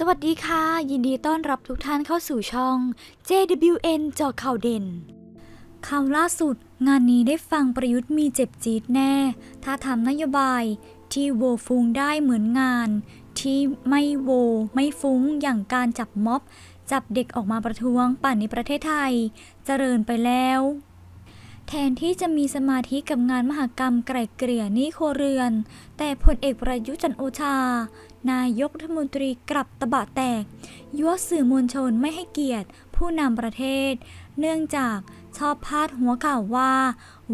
สวัสดีค่ะ ยินดีต้อนรับทุกท่านเข้าสู่ช่อง JWN จอข่าวเด่นข่าวล่าสุด งานนี้ได้ฟังประยุทธ์มีเจ็บจี๊ดแน่ ถ้าทำนโยบายที่โวฟุงได้เหมือนงาน ที่ไม่โวไม่ฟุ้งอย่างการจับม็อบ จับเด็กออกมาประท้วงป่านในประเทศไทย เจริญไปแล้ว แทนที่จะมีสมาธิกับงานมหกรรมไกล่เกลี่ยนี้ครเรือน แต่พลเอกประยุจันโอชา นายกรัฐมนตรีกลับตะบะแตก ยั่วสื่อมวลชนไม่ให้เกียรติ ผู้นำประเทศ เนื่องจากชอบพาดหัวข่าวว่า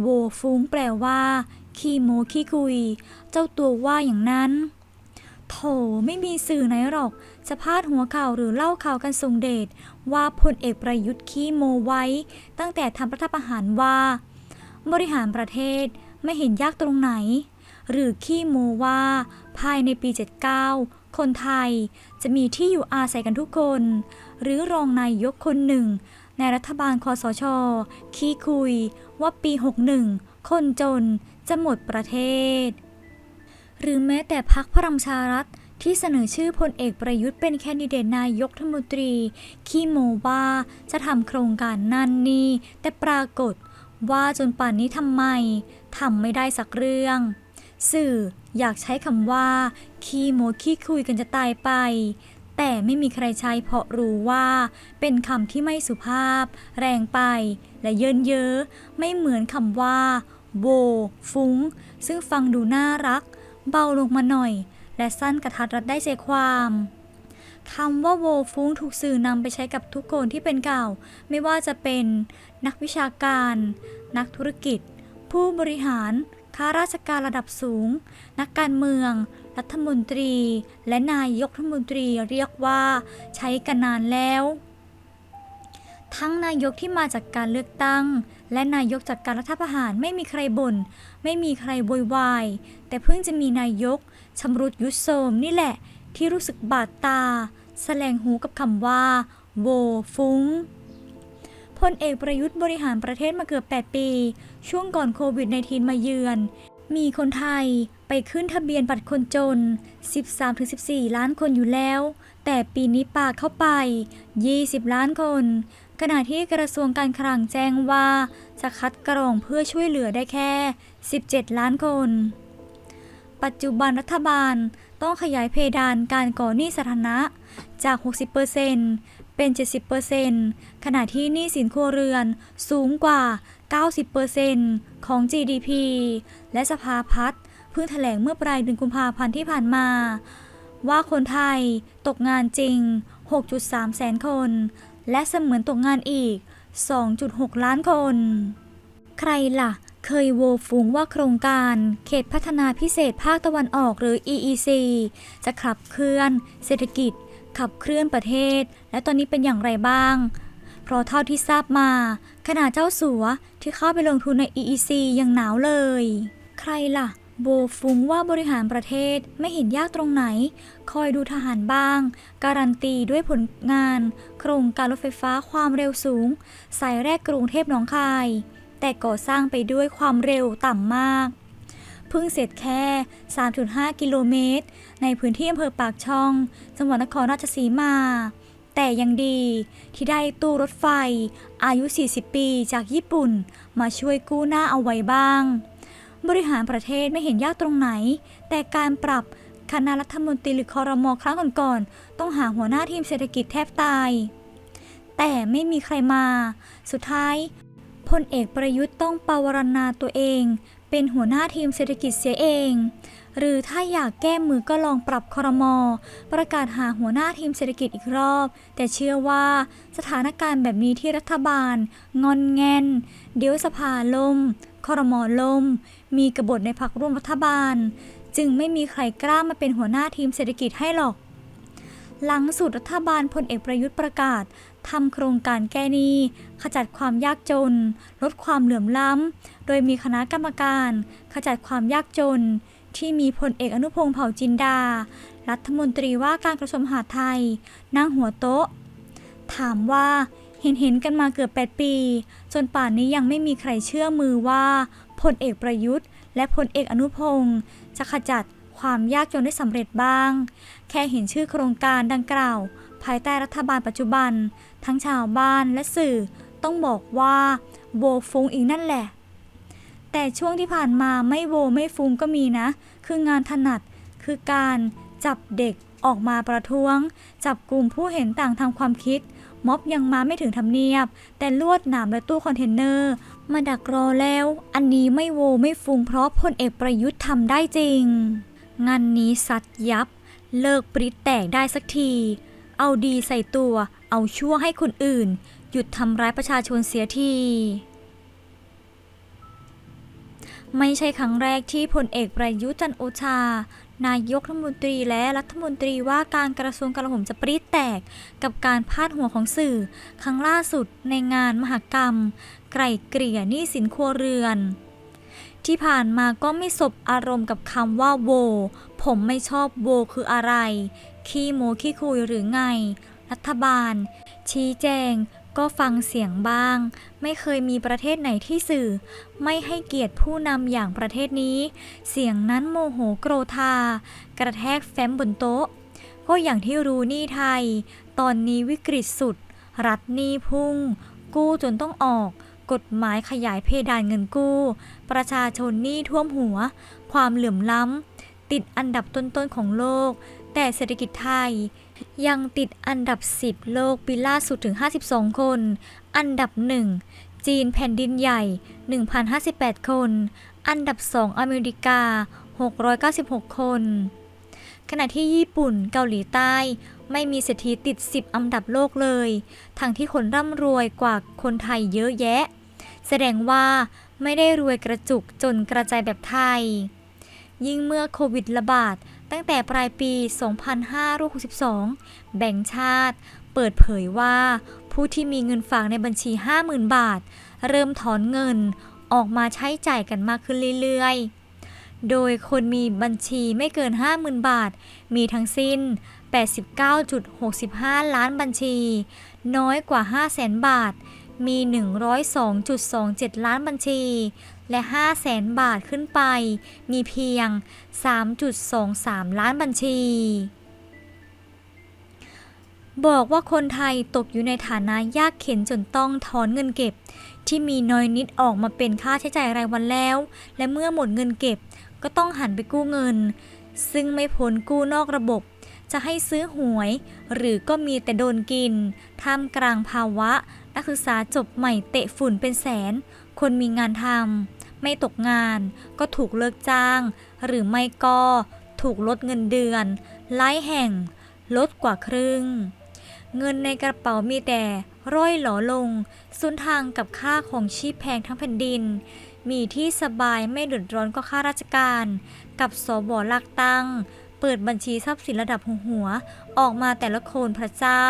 โวฟุ้งแปลว่าขี้โมขี้คุย เจ้าตัวว่าอย่างนั้น โถไม่มีสื่อไหนหรอก จะพาดหัวข่าวหรือเล่าข่าวกันทรงเดชว่าพลเอกประยุทธ์ขี้โมไว้ ตั้งแต่ทำรัฐประหารว่า บริหารประเทศไม่เห็นยากตรงไหน หรือขี้โมว่า ภายในปี 79 คนไทยจะมีที่อยู่อาศัยกันทุกคน หรือรองนายกคนหนึ่ง ในรัฐบาลคอสช ขี้คุยว่าปี 61 คนจนจะหมดประเทศ หรือแม้แต่พักพลังประชารัฐที่เสนอชื่อพลเอกประยุทธ์เป็นแคนดิเดตนายกรัฐมนตรี ขี้โมว่าจะทำโครงการนั่นนี่ แต่ปรากฏว่าจนป่านนี้ทำไมทำไม่ได้สักเรื่อง สื่ออยากใช้คำว่า ขี้โมขี้คุยกันจะตายไป แต่ไม่มีใครใช้เพราะรู้ว่า เป็นคำที่ไม่สุภาพ แรงไป และเยินเยอะไม่เหมือนคำว่าโวฟุ้ง ซึ่งฟังดูน่ารัก เบาลงมาหน่อย และสั้นกระทัดรัดได้ใจความคำว่าโวฟุ้งถูกสื่อนำไปใช้กับทุกคนที่เป็นเก่า ไม่ว่าจะเป็นนักวิชาการ นักธุรกิจ ผู้บริหาร ข้าราชการระดับสูง นักการเมือง รัฐมนตรี และนายกรัฐมนตรีเรียกว่าใช้กันนานแล้ว ทั้งนายกที่มาจากการเลือกตั้งและนายกจากการรัฐประหารไม่มีใครบน่นไม่มีใครโวยวาย แต่เพิ่งจะมีนายกชำรุดยุดโทมนี่แหละ ที่รู้สึกบาดตา แสลงหูกับคำว่าโวฟุ้งพลเอกประยุทธ์บริหารประเทศมาเกือบ 8 ปี ช่วงก่อนโควิด -19 มาเยือน มีคนไทยไปขึ้นทะเบียนบัตรคนจน 13-14 ล้านคนอยู่แล้ว แต่ปีนี้ปาเข้าไป 20 ล้านคน ขณะที่กระทรวงการคลังแจ้งว่า จะคัดกรองเพื่อช่วยเหลือได้แค่ 17 ล้านคน ปัจจุบันรัฐบาลต้องขยายเพดานการก่อหนี้สาธารณะจาก 60%เป็น 70%ขณะที่หนี้สินครัวเรือนสูงกว่า 90%ของ GDP และสภาพัฒน์เพิ่งแถลงเมื่อปลายเดือนกุมภาพันธ์ที่ผ่านมา ว่าคนไทยตกงานจริง 6.3 แสนคน และเสมือนตกงานอีก 2.6 ล้านคน ใครล่ะ เคยโวฟุงว่าโครงการเขตพัฒนาพิเศษภาคตะวันออกหรือ EEC จะขับเคลื่อน เศรษฐกิจ ขับเคลื่อนประเทศ และตอนนี้เป็นอย่างไรบ้าง เพราะเท่าที่ทราบมาขนาดเจ้าสัวที่เข้าไปลงทุนใน EEC ยังหนาวเลย ใครล่ะ โบฟุงว่าบริหารประเทศไม่เห็นยากตรงไหน คอยดูทหารบ้าง การันตีด้วยผลงาน โครงการรถไฟฟ้าความเร็วสูง สายแรกกรุงเทพหนองคาย แต่ก่อสร้างไปด้วยความเร็วต่ำมาก เพิ่งเสร็จแค่ 3.5 กิโลเมตร ในพื้นที่อำเภอปากช่อง จังหวัดนครราชสีมา แต่ยังดีที่ได้ตู้รถไฟ อายุ 40 ปีจากญี่ปุ่น มาช่วยกู้หน้าเอาไว้บ้าง บริหารประเทศไม่เห็นยากตรงไหน แต่การปรับคณะรัฐมนตรีหรือคอรมอครั้งก่อนๆต้องหาหัวหน้าทีมเศรษฐกิจแทบตาย แต่ไม่มีใครมา สุดท้ายพลเอกประยุทธ์ต้องปวารณาตัวเอง เป็นหัวหน้าทีมเศรษฐกิจเสียเอง หรือถ้าอยากแก้มือก็ลองปรับคอรมอประกาศหาหัวหน้าทีมเศรษฐกิจอีกรอบ แต่เชื่อว่าสถานการณ์แบบนี้ที่รัฐบาล งอนแงน เดี๋ยวสภาลม คอรมอล่ม มีกบฏในพักร่วมรัฐบาล จึงไม่มีใครกล้ามาเป็นหัวหน้าทีมเศรษฐกิจให้หรอก หลังสุดรัฐบาลพลเอกประยุทธ์ประกาศทำโครงการแก้หนี้ขจัดความยากจน ลดความเหลื่อมล้ำ โดยมีคณะกรรมการ ขจัดความยากจน ที่มีพลเอกอนุพงษ์เผ่าจินดา รัฐมนตรีว่าการกระทรวงมหาดไทย นั่งหัวโต๊ะ ถามว่า เห็นเห็นๆกันมาเกือบ 8 ปี จนป่านนี้ยังไม่มีใครเชื่อมือว่าพลเอกประยุทธ์ และพลเอกอนุพงษ์จะขจัดความยากจนได้สำเร็จบ้าง แค่เห็นชื่อโครงการดังกล่าว ภายใต้รัฐบาลปัจจุบัน ทั้งชาวบ้านและสื่อต้องบอกว่าโวฟุ้งอีกนั่นแหละ แต่ช่วงที่ผ่านมาไม่โวไม่ฟุ้งก็มีนะ คืองานถนัดคือการจับเด็กออกมาประท้วง จับกลุ่มผู้เห็นต่างทางความคิด ม็อบยังมาไม่ถึงทำเนียบ แต่ลวดหนามและตู้คอนเทนเนอร์ มาดักรอแล้ว อันนี้ไม่โวไม่ฟุงเพราะพลเอกประยุทธ์ทำได้จริง งานนี้สัตยับ เลิกปริแตกได้สักที เอาดีใส่ตัว เอาชั่วให้คนอื่น หยุดทำร้ายประชาชนเสียทีไม่ใช่ครั้งแรกที่พลเอกประยุทธ์จันโอชา นายกรัฐมนตรีและรัฐมนตรีว่าการกระทรวงกลาโหมจะปริดแตกกับการพาดหัวของสื่อ ครั้งล่าสุดในงานมหกรรม ไกล่เกลี่ยหนี้สินครัวเรือน ที่ผ่านมาก็ไม่สบอารมณ์กับคำว่าโว ผมไม่ชอบโวคืออะไร ขี้โมขี้คุยหรือไง รัฐบาล ชี้แจง ก็ฟังเสียงบ้าง ไม่เคยมีประเทศไหนที่สื่อ ไม่ให้เกียรติผู้นำอย่างประเทศนี้ เสียงนั้นโมโหโกรธา กระแทกแฟ้มบนโต๊ะ ก็อย่างที่รู้นี้ไทย ตอนนี้วิกฤตสุด รัฐหนี้พุ่ง กู้จนต้องออก กฎหมายขยายเพดานเงินกู้ ประชาชนหนี้ท่วมหัว ความเหลื่อมล้ำติดอันดับต้นๆของโลก แต่เศรษฐกิจไทย ยังติดอันดับ 10 โลกปีล่าสุดถึง 52 คน อันดับ 1 จีนแผ่นดินใหญ่ 1,058 คน อันดับ 2 อเมริกา 696 คน ขณะที่ญี่ปุ่นเกาหลีใต้ ไม่มีเศรษฐีติด 10 อันดับโลกเลย ทั้งที่คนร่ำรวยกว่าคนไทยเยอะแยะ แสดงว่าไม่ได้รวยกระจุกจนกระจายแบบไทย ยิ่งเมื่อโควิดระบาด ตั้งแต่ปลายปี 2562 แบ่งชาติ เปิดเผยว่า ผู้ที่มีเงินฝากในบัญชี 50,000 บาท เริ่มถอนเงินออกมาใช้จ่ายกันมากขึ้นเรื่อยๆ โดยคนมีบัญชีไม่เกิน 50,000 บาท มีทั้งสิ้น 89.65 ล้านบัญชี น้อยกว่า 500,000 บาทมี 102.27 ล้านบัญชี และ 500,000บาทขึ้นไป มีเพียง 3.23 ล้านบัญชี บอกว่าคนไทยตกอยู่ในฐานะยากเข็นจนต้องถอนเงินเก็บ ที่มีน้อยนิดออกมาเป็นค่าใช้จ่ายรายวันแล้ว และเมื่อหมดเงินเก็บก็ต้องหันไปกู้เงิน ซึ่งไม่พ้นกู้นอกระบบจะให้ซื้อหวย หรือก็มีแต่โดนกิน ท่ามกลางภาวะ นักศึกษาจบใหม่เตะฝุ่นเป็นแสน คนมีงานทำไม่ตกงาน ก็ถูกเลิกจ้าง หรือไม่ก็ถูกลดเงินเดือนไล่แห่ง ลดกว่าครึ่ง เงินในกระเป๋ามีแต่ร่อยหลอลงสุนทางกับค่าของชีพแพงทั้งแผ่นดิน มีที่สบายไม่เดือดร้อนก็ค่าราชการ กับสบหลักตั้ง เปิดบัญชีทรัพย์สินระดับหัวหัว ออกมาแต่ละคนพระเจ้า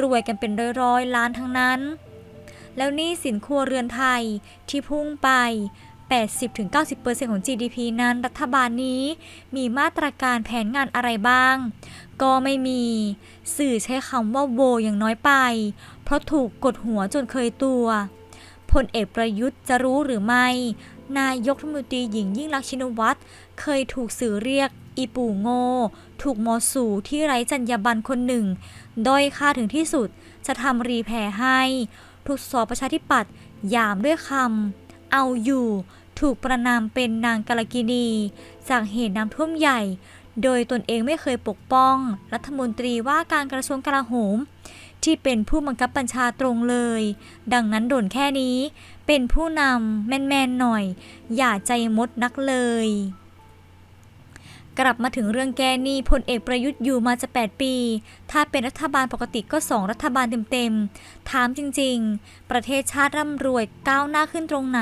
รวยกันเป็นร้อยๆล้านทั้งนั้น แล้วนี่สินครัวเรือนไทยที่พุ่งไป 80-90%ของ GDP นั้นรัฐบาลนี้ มีมาตรการแผนงานอะไรบ้าง ก็ไม่มี สื่อใช้คำว่าโวอย่างน้อยไป เพราะถูกกดหัวจนเคยตัวพลเอกประยุทธ์จะรู้หรือไม่ นายกรัฐมนตรีหญิงยิ่งรักษณ์ชินวัตรเคยถูกสื่อเรียก อีปู่โง่ ถูกมอสู่ที่ไร้จรรยาบรรณคนหนึ่ง ด้อยค่าถึงที่สุดจะทำรีแพรให้ ถูกสอประชาธิปัตย์ยามด้วยคำเอาอยู่ ถูกประนามเป็นนางกาลกินีจากเหตุน้ำท่วมใหญ่ โดยตนเองไม่เคยปกป้อง รัฐมนตรีว่าการกระทรวงกลาโหม ที่เป็นผู้บังคับบัญชาตรงเลย ดังนั้นโดนแค่นี้ เป็นผู้นำแมนๆหน่อย อย่าใจมดนักเลย กลับมาถึงเรื่องแก้หนี้พลเอกประยุทธ์อยู่มาจะ 8 ปี ถ้าเป็นรัฐบาลปกติก็ 2 รัฐบาลเต็มๆ ถามจริงๆ ประเทศชาติร่ำรวยก้าวหน้าขึ้นตรงไหน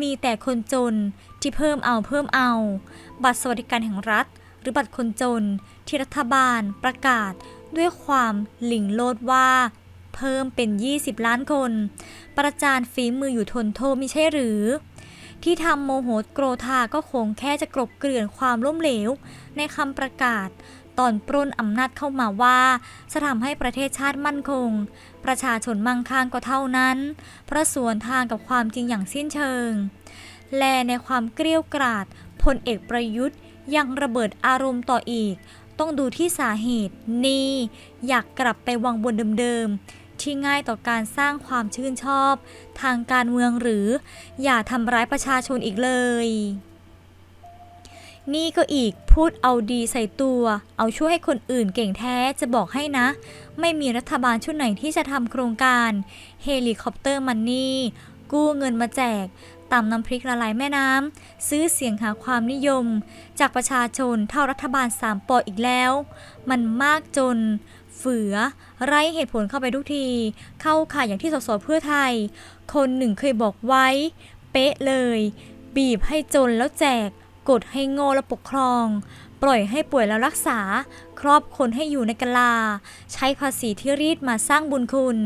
มีแต่คนจนที่เพิ่มเอาเพิ่มเอา บัตรสวัสดิการแห่งรัฐ หรือบัตรคนจน ที่รัฐบาลประกาศด้วยความหลิงโลดว่าเพิ่มเป็น 20 ล้านคน ประจานฝีมืออยู่ทนโทไม่ใช่หรือ ที่ทำโมโหโกรธาก็คงแค่จะกลบเกลื่อนความล้มเหลว ในคำประกาศ ตอนปล้นอำนาจเข้ามาว่าจะทำให้ประเทศชาติมั่นคง ประชาชนมั่งคั่งก็เท่านั้น เพราะสวนทางกับความจริงอย่างสิ้นเชิง และในความเกลี้ยกราดพลเอกประยุทธ์ยังระเบิดอารมณ์ต่ออีก ต้องดูที่สาเหตุ นี่ อยากกลับไปวังบนเดิมๆ ที่ง่ายต่อการสร้างความชื่นชอบ ทางการเมืองหรือ อย่าทำร้ายประชาชนอีกเลย นี่ก็อีกพูดเอาดีใส่ตัว เอาช่วยให้คนอื่นเก่งแท้จะบอกให้นะ ไม่มีรัฐบาลชุดไหนที่จะทำโครงการเฮลิคอปเตอร์มันนี่กู้เงินมาแจกตำน้ำพริกละลายแม่น้ำ ซื้อเสียงหาความนิยม จากประชาชนเท่ารัฐบาลสามปออีกแล้ว มันมากจน เฝือ ไร้เหตุผลเข้าไปทุกที เข้าข่ายอย่างที่สสเพื่อไทย คนหนึ่งเคยบอกไว้ เป๊ะเลย บีบให้จนแล้วแจก กดให้โง่แล้วปกครอง ปล่อยให้ป่วยแล้วรักษา ครอบคนให้อยู่ในกะลา ใช้ภาษีที่รีดมาสร้างบุญคุณ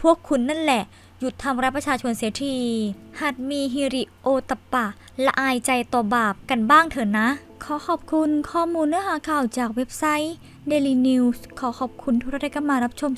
พวกคุณนั่นแหละหยุดทำร้ายประชาชนเสียที หัดมีฮิริโอตปะ ละอายใจต่อบาปกันบ้างเถอะนะ ขอขอบคุณข้อมูลเนื้อหาข่าวจากเว็บไซต์ Daily News ขอขอบคุณทุกท่านที่เข้ามารับชม